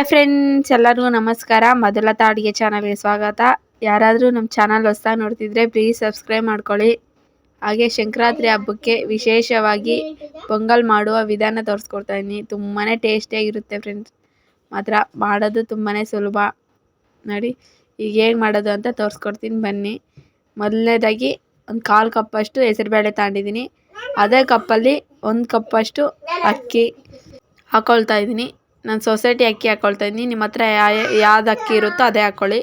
Hi friends ಎಲ್ಲರಿಗೂ ನಮಸ್ಕಾರ. ಮೊದಲ ಅಡುಗೆ ಚಾನಲ್ಗೆ ಸ್ವಾಗತ. ಯಾರಾದರೂ ನಮ್ಮ ಚಾನಲ್ ಹೊಸ್ದಾಗಿ ನೋಡ್ತಿದ್ರೆ ಪ್ಲೀಸ್ ಸಬ್ಸ್ಕ್ರೈಬ್ ಮಾಡ್ಕೊಳ್ಳಿ. ಹಾಗೆ ಸಂಕ್ರಾಂತಿ ಹಬ್ಬಕ್ಕೆ ವಿಶೇಷವಾಗಿ ಪೊಂಗಲ್ ಮಾಡುವ ವಿಧಾನ ತೋರಿಸ್ಕೊಡ್ತಾ ಇದ್ದೀನಿ ತುಂಬಾ ಟೇಸ್ಟಿಯಾಗಿರುತ್ತೆ ಫ್ರೆಂಡ್ಸ್ ಮಾತ್ರ ಮಾಡೋದು ತುಂಬಾ ಸುಲಭ. ನೋಡಿ, ಈಗ ಹೇಗೆ ಮಾಡೋದು ಅಂತ ತೋರಿಸ್ಕೊಡ್ತೀನಿ ಬನ್ನಿ. ಮೊದಲನೇದಾಗಿ ಒಂದು ಕಾಲು ಕಪ್ಪಷ್ಟು ಹೆಸರುಬೇಳೆ ತಗೊಂಡಿದ್ದೀನಿ ಅದೇ ಕಪ್ಪಲ್ಲಿ ಒಂದು ಕಪ್ಪಷ್ಟು ಅಕ್ಕಿ ಹಾಕ್ಕೊಳ್ತಾ ಇದ್ದೀನಿ ನಾನು ಸೊಸೈಟಿ ಅಕ್ಕಿ ಹಾಕ್ಕೊಳ್ತಾ ಇದ್ದೀನಿ. ನಿಮ್ಮ ಹತ್ರ ಯಾವ್ದು ಅಕ್ಕಿ ಇರುತ್ತೋ ಅದೇ ಹಾಕ್ಕೊಳ್ಳಿ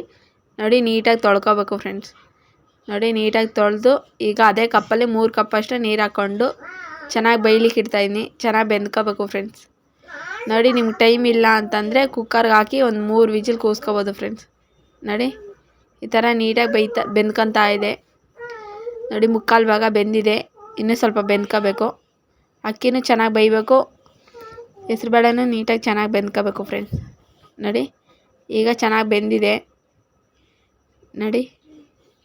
ನೋಡಿ, ನೀಟಾಗಿ ತೊಳ್ಕೊಬೇಕು ಫ್ರೆಂಡ್ಸ್ ನೋಡಿ, ನೀಟಾಗಿ ತೊಳೆದು, ಈಗ ಅದೇ ಕಪ್ಪಲ್ಲಿ ಮೂರು ಕಪ್ಪಷ್ಟು ನೀರು ಹಾಕ್ಕೊಂಡು ಚೆನ್ನಾಗಿ ಬೈಲಿಕ್ಕೆ ಇಡ್ತಾಯಿದ್ದೀನಿ ಚೆನ್ನಾಗಿ ಬೆಂದ್ಕೋಬೇಕು ಫ್ರೆಂಡ್ಸ್ ನೋಡಿ, ನಿಮ್ಗೆ ಟೈಮ್ ಇಲ್ಲ ಅಂತಂದರೆ ಕುಕ್ಕರ್ಗೆ ಹಾಕಿ ಒಂದು ಮೂರು ವಿಜಿಲ್ ಕೂಸ್ಕೋಬೋದು ಫ್ರೆಂಡ್ಸ್ ನೋಡಿ, ಈ ಥರ ನೀಟಾಗಿ ಬೈತಾ ಬೆಂದ್ಕೊತಾ ಇದೆ. ನೋಡಿ, ಮುಕ್ಕಾಲು ಭಾಗ ಬೆಂದಿದೆ. ಇನ್ನೂ ಸ್ವಲ್ಪ ಬೆಂದ್ಕೋಬೇಕು. ಅಕ್ಕಿನೂ ಚೆನ್ನಾಗಿ ಬೇಯಬೇಕು. ಹೆಸ್ರುಬೇಳೆನೂ ನೀಟಾಗಿ ಚೆನ್ನಾಗಿ ಬೆಂದ್ಕೋಬೇಕು ಫ್ರೆಂಡ್ಸ್ ನೋಡಿ, ಈಗ ಚೆನ್ನಾಗಿ ಬೆಂದಿದೆ. ನೋಡಿ,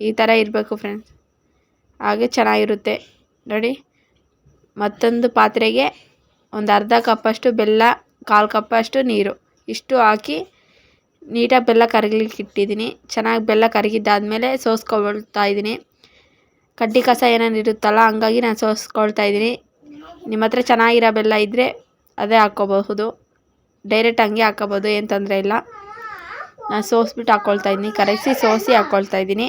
ಈ ಥರ ಇರಬೇಕು ಫ್ರೆಂಡ್ಸ್ ಹಾಗೆ ಚೆನ್ನಾಗಿರುತ್ತೆ. ನೋಡಿ, ಮತ್ತೊಂದು ಪಾತ್ರೆಗೆ ಒಂದು ಅರ್ಧ ಕಪ್ಪಷ್ಟು ಬೆಲ್ಲ, ಕಾಲು ಕಪ್ಪಷ್ಟು ನೀರು. ಇಷ್ಟು ಹಾಕಿ ನೀಟಾಗಿ ಬೆಲ್ಲ ಕರಗಲಿಕ್ಕೆ ಇಟ್ಟಿದ್ದೀನಿ. ಚೆನ್ನಾಗಿ ಬೆಲ್ಲ ಕರಗಿದ್ದಾದಮೇಲೆ ಸೋಸ್ಕೊಳ್ತಾ ಇದ್ದೀನಿ. ಕಡ್ಡಿ ಕಸ ಏನೇನು ಇರುತ್ತಲ್ಲ, ಹಂಗಾಗಿ ನಾನು ಸೋಸ್ಕೊಳ್ತಾ ಇದ್ದೀನಿ. ನಿಮ್ಮ ಹತ್ರ ಚೆನ್ನಾಗಿರೋ ಬೆಲ್ಲ ಇದ್ದರೆ ಅದೇ ಹಾಕ್ಕೋಬಹುದು ಡೈರೆಕ್ಟ್ ಹಂಗೆ ಹಾಕ್ಕೋಬೋದು ಏನು ತೊಂದರೆ ಇಲ್ಲ. ನಾನು ಸೋಸ್ಬಿಟ್ಟು ಹಾಕ್ಕೊಳ್ತಾ ಇದ್ದೀನಿ. ಕರೆಸಿ ಸೋಸಿ ಹಾಕ್ಕೊಳ್ತಾ ಇದ್ದೀನಿ.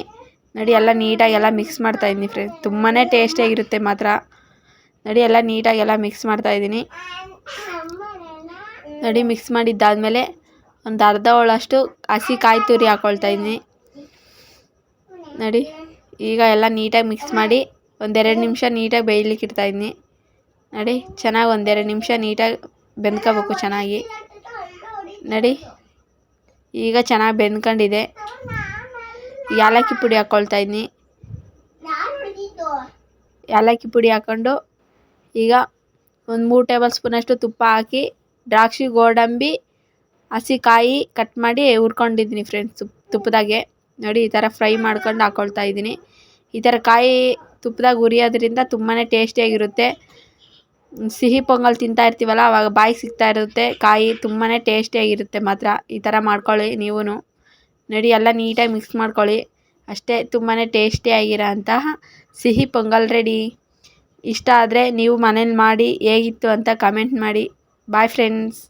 ನೋಡಿ, ಎಲ್ಲ ನೀಟಾಗಿ ಎಲ್ಲ ಮಿಕ್ಸ್ ಮಾಡ್ತಾ ಇದ್ದೀನಿ ಫ್ರೆಂಡ್ಸ್ ತುಂಬಾ ಟೇಸ್ಟಿಯಾಗಿರುತ್ತೆ ಮಾತ್ರ. ನೋಡಿ, ಎಲ್ಲ ನೀಟಾಗಿ ಎಲ್ಲ ಮಿಕ್ಸ್ ಮಾಡ್ತಾ ಇದ್ದೀನಿ. ನೋಡಿ ಮಿಕ್ಸ್ ಮಾಡಿದ್ದಾದಮೇಲೆ ಒಂದು ಅರ್ಧ ಹೋಳಷ್ಟು ಹಸಿ ಕಾಯಿ ತುರಿ ಹಾಕ್ಕೊಳ್ತಾ ಇದ್ದೀನಿ. ನೋಡಿ, ಈಗ ಎಲ್ಲ ನೀಟಾಗಿ ಮಿಕ್ಸ್ ಮಾಡಿ ಒಂದೆರಡು ನಿಮಿಷ ನೀಟಾಗಿ ಬೇಯಲಿಕ್ಕೆ ಇಡ್ತಾಯಿದ್ದೀನಿ ನೋಡಿ, ಚೆನ್ನಾಗಿ ಒಂದೆರಡು ನಿಮಿಷ ನೀಟಾಗಿ ಬೆಂದ್ಕೋಬೇಕು ಚೆನ್ನಾಗಿ. ನಡಿ. ಈಗ ಚೆನ್ನಾಗಿ ಬೆಂದ್ಕೊಂಡಿದೆ. ಏಲಕ್ಕಿ ಪುಡಿ ಹಾಕ್ಕೊಳ್ತಾ ಇದ್ದೀನಿ ಏಲಕ್ಕಿ ಪುಡಿ ಹಾಕ್ಕೊಂಡು ಈಗ ಒಂದು ಮೂರು ಟೇಬಲ್ ಸ್ಪೂನಷ್ಟು ತುಪ್ಪ ಹಾಕಿ, ದ್ರಾಕ್ಷಿ, ಗೋಡಂಬಿ ಹಸಿ ಕಾಯಿ ಕಟ್ ಮಾಡಿ ಹುರ್ಕೊಂಡಿದ್ದೀನಿ ಫ್ರೆಂಡ್ಸ್ ತುಪ್ಪ ತುಪ್ಪದಾಗೆ. ನೋಡಿ, ಈ ಥರ ಫ್ರೈ ಮಾಡ್ಕೊಂಡು ಹಾಕ್ಕೊಳ್ತಾ ಇದ್ದೀನಿ. ಈ ಥರ ಕಾಯಿ ತುಪ್ಪದಾಗ ಹುರಿಯೋದ್ರಿಂದ ತುಂಬಾ ಟೇಸ್ಟಿಯಾಗಿರುತ್ತೆ. ಸಿಹಿ ಪೊಂಗಲ್ ತಿಂತಾ ಇರ್ತೀವಲ್ಲ, ಅವಾಗ ಬಾಯಿಗೆ ಸಿಗ್ತಾ ಇರುತ್ತೆ, ಕಾಯಿ ತುಂಬಾ ಟೇಸ್ಟಿಯಾಗಿರುತ್ತೆ ಮಾತ್ರ. ಈ ಥರ ಮಾಡ್ಕೊಳ್ಳಿ ನೀವೂ ನಡಿ, ಎಲ್ಲ ನೀಟಾಗಿ ಮಿಕ್ಸ್ ಮಾಡ್ಕೊಳ್ಳಿ. ಅಷ್ಟೇ ತುಂಬಾ ಟೇಸ್ಟಿಯಾಗಿರೋ ಅಂತಹ ಸಿಹಿ ಪೊಂಗಲ್ ರೆಡಿ ಇಷ್ಟ ಆದರೆ ನೀವು ಮನೇಲಿ ಮಾಡಿ, ಹೇಗಿತ್ತು ಅಂತ ಕಮೆಂಟ್ ಮಾಡಿ. Bye friends